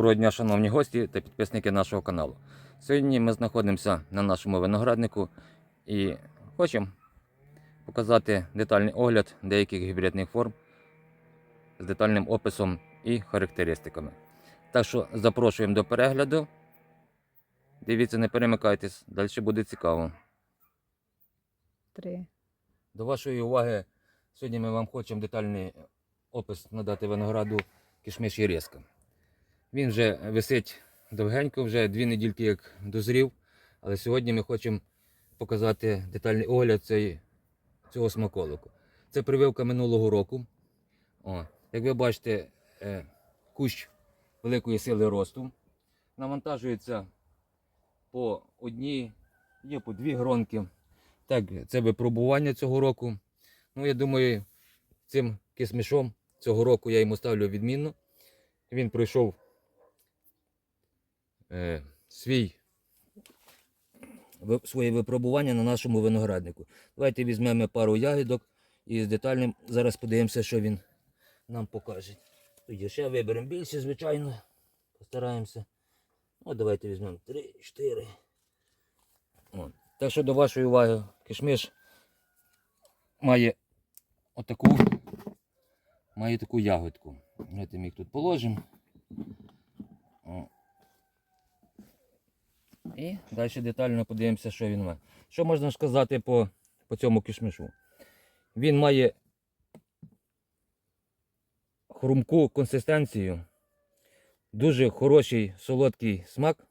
Доброго дня, шановні гості та підписники нашого каналу. Сьогодні ми знаходимося на нашому винограднику і хочемо показати детальний огляд деяких гібридних форм з детальним описом і характеристиками. Так що запрошуємо до перегляду. Дивіться, не перемикайтесь, далі буде цікаво. Три. До вашої уваги, сьогодні ми вам хочемо детальний опис надати винограду кишмиш Єреска. Він вже висить довгенько, вже дві недільки як дозрів. Але сьогодні ми хочемо показати детальний огляд цей, цього смаколику. Це прививка минулого року. О, як ви бачите, е, кущ великої сили росту. Навантажується по одній, є по дві гронки. Так, це випробування цього року. Ну, я думаю, цим кисмішом цього року я йому ставлю відмінно. Він пройшов е, свій, своє випробування на нашому винограднику. Давайте візьмемо пару ягідок і з детальним зараз подивимося, що він нам покаже. Тоді ще виберемо більше, звичайно. Постараємося. Ну, давайте візьмемо 3, 4. От. Так що до вашої уваги, кишмиш має отаку, має таку ягодку. Давайте ми їх тут положимо. О. І далі детально подивимося, що він має. Що можна сказати по, по цьому кишмишу? Він має хрумку консистенцію, дуже хороший солодкий смак.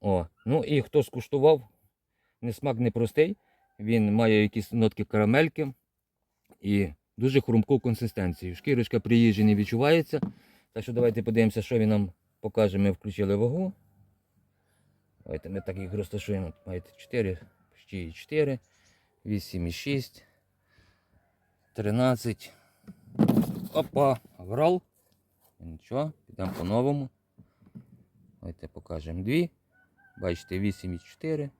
О, ну і хто скуштував, не смак непростий. Він має якісь нотки карамельки і дуже хрумку консистенцію. Шкірочка при їжі не відчувається. Так що давайте подивимося, що він нам покаже. Ми включили вагу. Давайте ми так їх розташуємо. Маєте 4, почти 4, 8,6, 13. Опа, врал. Нічого, підемо по-новому. Давайте покажемо дві. Бачите, 8,4.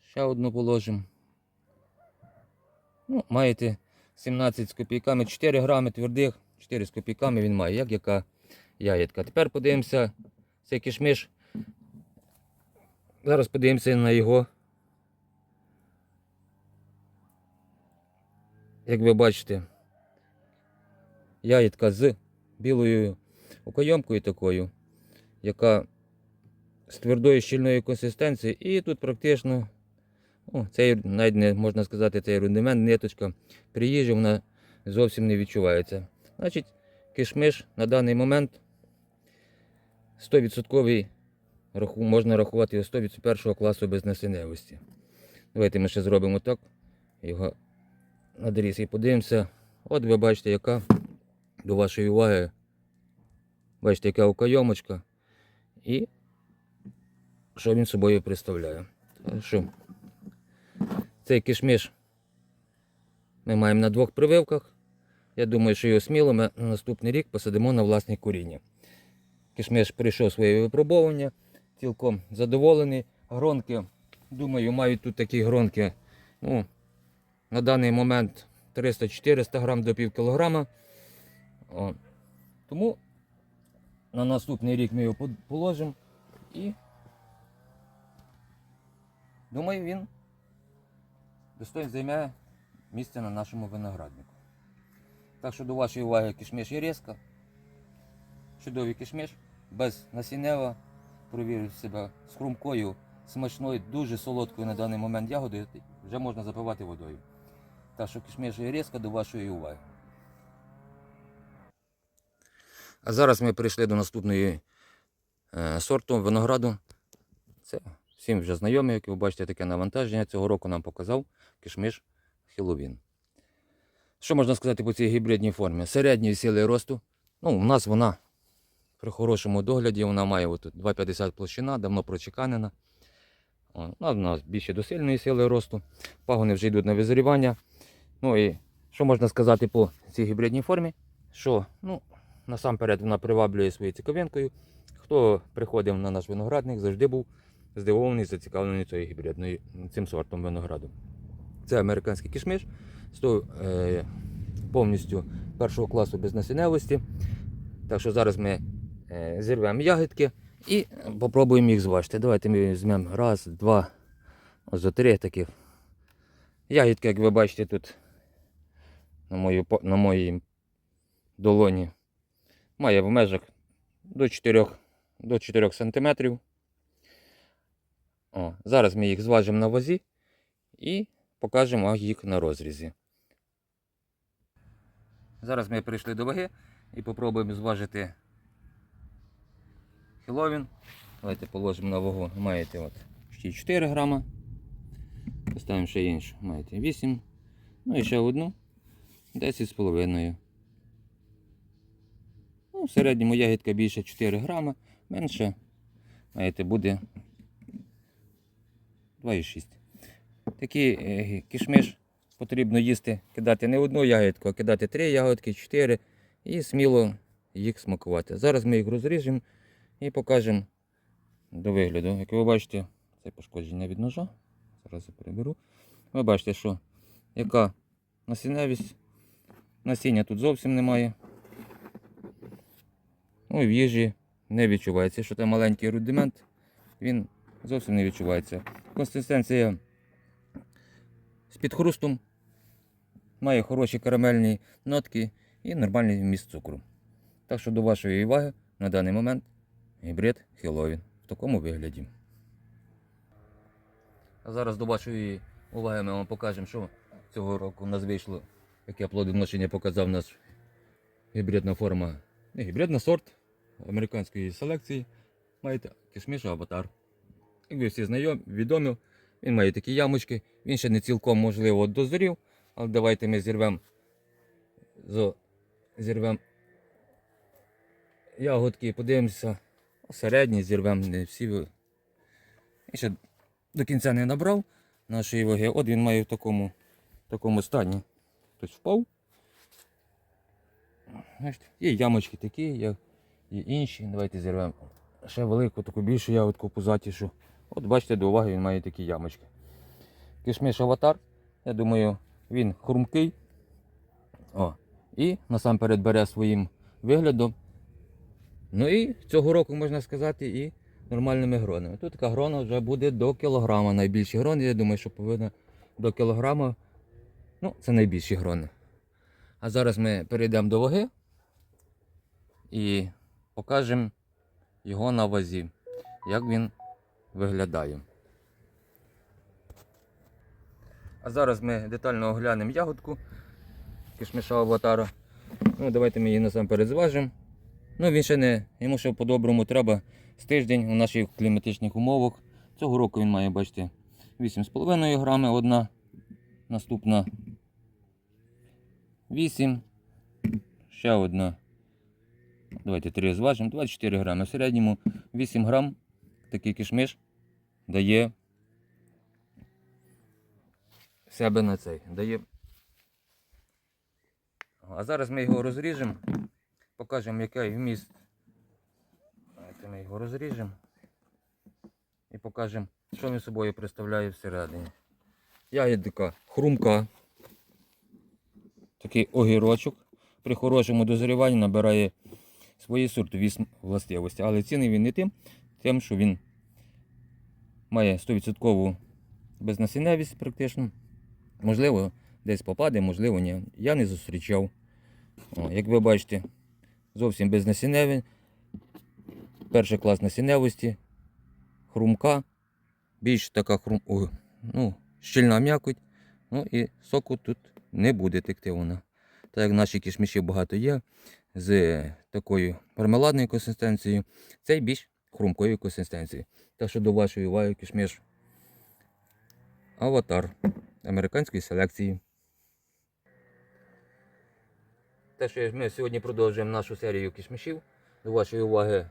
Ще одну положимо. Ну, маєте 17 з копійками, 4 грами твердих, 4 з копійками він має, як яка ягідка. Тепер подивимося цей кишмиш. Зараз подивимося на його. Як ви бачите, ягідка з білою окойомкою такою, яка з твердою щільною консистенцією. І тут практично, о, цей навіть не можна сказати, цей рундимент, ниточка при їжі вона зовсім не відчувається. Значить, кишмиш на даний момент 100% раху- можна рахувати його 100% першого класу безнасінневості. Давайте ми ще зробимо так. Його надріз і подивимося. От ви бачите, яка до вашої уваги. Бачите, яка окайомочка. І що він собою представляє. Що цей кишміш ми маємо на двох прививках. Я думаю, що його сміло ми на наступний рік посадимо на власне коріння. Кишміш пройшов своє випробовування, цілком задоволений. Гронки, думаю, мають тут такі гронки. Ну, на даний момент 300-400 грам до пів кілограма. Тому на наступний рік ми його положимо і думаю, він достойно займе місце на нашому винограднику. Так що до вашої уваги кишмиш Єреска. Чудовий кишмиш, без насіннева. Провірив себе з хрумкою, смачною, дуже солодкою на даний момент ягодою. Вже можна запивати водою. Так що кишмиш Єреска до вашої уваги. А зараз ми прийшли до наступної е, сорту винограду. Це всім вже знайомий, як ви бачите, таке навантаження. Цього року нам показав кишмиш Хіловін. Що можна сказати по цій гібридній формі? Середньої сили росту. Ну, у нас вона при хорошому догляді, вона має отут 2,50 площина, давно прочеканена. О, ну, у нас більше до сильної сили росту. Пагони вже йдуть на визрівання. Ну і що можна сказати по цій гібридній формі? Що, ну, насамперед вона приваблює своєю цікавинкою. Хто приходив на наш виноградник, завжди був здивований, зацікавлений цією гібридною цим сортом винограду. Це американський кишмиш, з е, повністю першого класу безнасінневості. Так що зараз ми зірвемо ягідки і попробуємо їх зважити. Давайте ми візьмемо раз, два, ось три таких. Ягідки, як ви бачите, тут на, мою, на моїй долоні має в межах до 4, до 4 см. О, зараз ми їх зважимо на вазі і покажемо їх на розрізі. Зараз ми прийшли до ваги і попробуємо зважити хіловін. Давайте положимо на вагу. Маєте от ще 4 грама. Поставимо ще іншу. Маєте 8. Ну і ще одну 10,5. Ну, в середньому ягідка більше 4 грама, менше, маєте, буде 2,6. Такий е, кішмиш потрібно їсти, кидати не одну ягідку, а кидати 3 ягодки, 4 і сміло їх смакувати. Зараз ми їх розріжемо і покажемо до вигляду. Як ви бачите, це пошкодження від ножа. Зараз я переберу. Ви бачите, що яка насінневість. Насіння тут зовсім немає. Ну і в їжі не відчувається. Що там маленький рудимент, він зовсім не відчувається. Консистенція з підхрустом, має хороші карамельні нотки і нормальний вміст цукру. Так що до вашої уваги на даний момент гібрид Хеллоуін в такому вигляді. А зараз до вашої уваги ми вам покажемо, що цього року у нас вийшло, яке плодоношення показав наш гібридна форма. Не гібридна сорт американської селекції. Маєте кишміш аватар. Як ви всі знайомі, відомі, він має такі ямочки, він ще не цілком можливо дозрів, але давайте ми зірвемо зірвем ягодки, подивимося. Середні зірвемо не всі. І ще до кінця не набрав нашої ваги. От він має в такому, такому стані. Тобто впав. Є ямочки такі, є інші. Давайте зірвемо ще велику, таку більшу ягодку пузатішу. От бачите, до уваги він має такі ямочки. Кишмиш аватар, я думаю, він хрумкий. О, і насамперед бере своїм виглядом. Ну і цього року можна сказати і нормальними гронами. Тут така грона вже буде до кілограма. Найбільші грони, я думаю, що повинна до кілограма. Ну, це найбільші грони. А зараз ми перейдемо до ваги і покажемо його на вазі, як він виглядає. А зараз ми детально оглянемо ягодку кишмиша аватара. Ну, давайте ми її насамперед зважимо. Ну, він ще не, йому ще по-доброму треба з тиждень у наших кліматичних умовах. Цього року він має, бачите, 8,5 грами одна, наступна 8, ще одна. Давайте 3 зважимо, 24 грами. В середньому 8 грам такий кишмиш дає себе на цей. Дає. А зараз ми його розріжемо, покажемо, який вміст. Давайте ми його розріжемо і покажемо, що він собою представляє всередині. Ягідка хрумка. Такий огірочок. При хорошому дозріванні набирає свої сортові властивості. Але цінний він не тим, тим, що він має 100% безнасінневість практично. Можливо, десь попаде, можливо, ні. Я не зустрічав. О, як ви бачите, зовсім безнасінневий. Перший клас насінневості, хрумка, більш така хрум... о, ну, щільна м'якоть. Ну і соку тут не буде текти вона. Так як наші кишміші багато є з такою мармеладною консистенцією, цей більш хрумкою консистенцією. Так що до вашої уваги кишміш аватар американської селекції. Те, що ми сьогодні продовжуємо нашу серію кишмишів. До вашої уваги,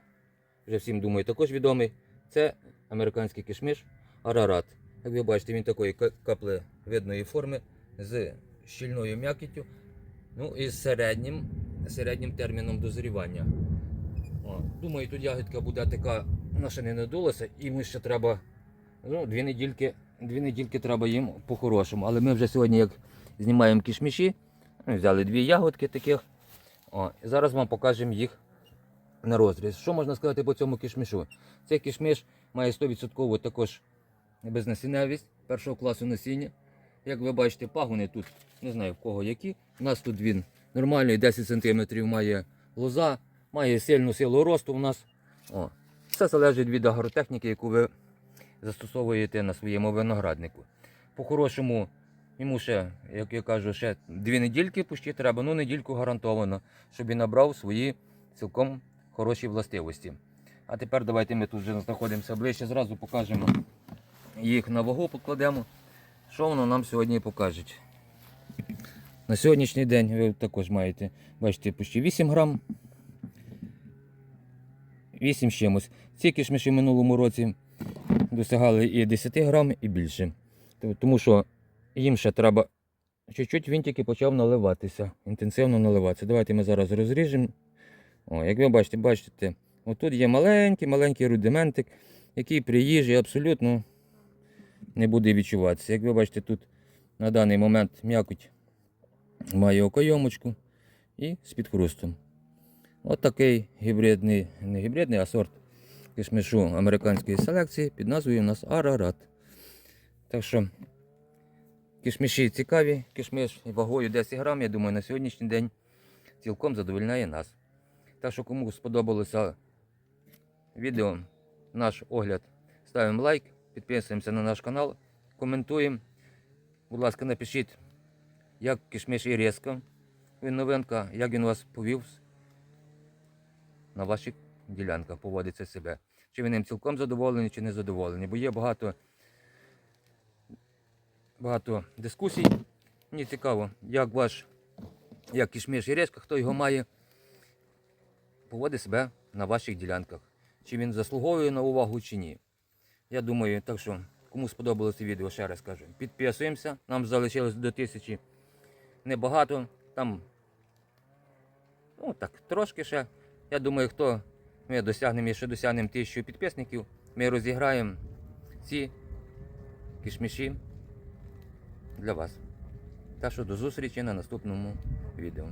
вже всім думаю, також відомий. Це американський кишмиш Арарат. Як ви бачите, він такої ка- каплевидної форми з щільною м'якіттю, ну і з середнім, середнім терміном дозрівання. О, думаю, тут ягідка буде така, вона ще не надулася, і ми ще треба ну, дві недільки, дві недільки треба їм по-хорошому. Але ми вже сьогодні, як знімаємо кішміші, взяли дві ягодки таких. О, і зараз вам покажемо їх на розріз. Що можна сказати по цьому кишмішу? Цей кишміш має 100% також безнасінневість першого класу насіння. Як ви бачите, пагони тут, не знаю в кого які. У нас тут він нормальний, 10 см має лоза, має сильну силу росту у нас. О. Все залежить від агротехніки, яку ви застосовуєте на своєму винограднику. По-хорошому, йому ще, як я кажу, ще дві недільки пущі треба, ну недільку гарантовано, щоб він набрав свої цілком хороші властивості. А тепер давайте ми тут вже знаходимося ближче, зразу покажемо їх на вагу, покладемо. Що воно нам сьогодні покаже? На сьогоднішній день ви також маєте, бачите, почти 8 грам. 8 з чимось. Ці кишмиші в минулому році досягали і 10 грам, і більше. Тому що їм ще треба чуть-чуть він тільки почав наливатися, інтенсивно наливатися. Давайте ми зараз розріжемо. О, як ви бачите, бачите, отут є маленький, маленький рудиментик, який при їжі абсолютно не буде відчуватися. Як ви бачите, тут на даний момент м'якоть має окойомочку і з підхрустом. От такий гібридний, не гібридний, а сорт кишмишу американської селекції під назвою у нас Арарат. Так що кишмиші цікаві, кишмиш вагою 10 грам, я думаю, на сьогоднішній день цілком задовольняє нас. Так що, кому сподобалося відео, наш огляд, ставимо лайк, підписуємося на наш канал, коментуємо. Будь ласка, напишіть, як кишмиш і резка. Він новинка, як він вас повів на ваших ділянках, поводиться себе. Чи ви ним цілком задоволені, чи не задоволені. Бо є багато, багато дискусій. Мені цікаво, як ваш, як кишмиш і резка, хто його має, поводить себе на ваших ділянках. Чи він заслуговує на увагу, чи ні. Я думаю, так що, кому сподобалося відео, ще раз кажу, підписуємося. Нам залишилось до тисячі небагато. Там, ну так, трошки ще. Я думаю, хто ми досягнемо, якщо досягнемо тисячу підписників, ми розіграємо ці кишміші для вас. Так що до зустрічі на наступному відео.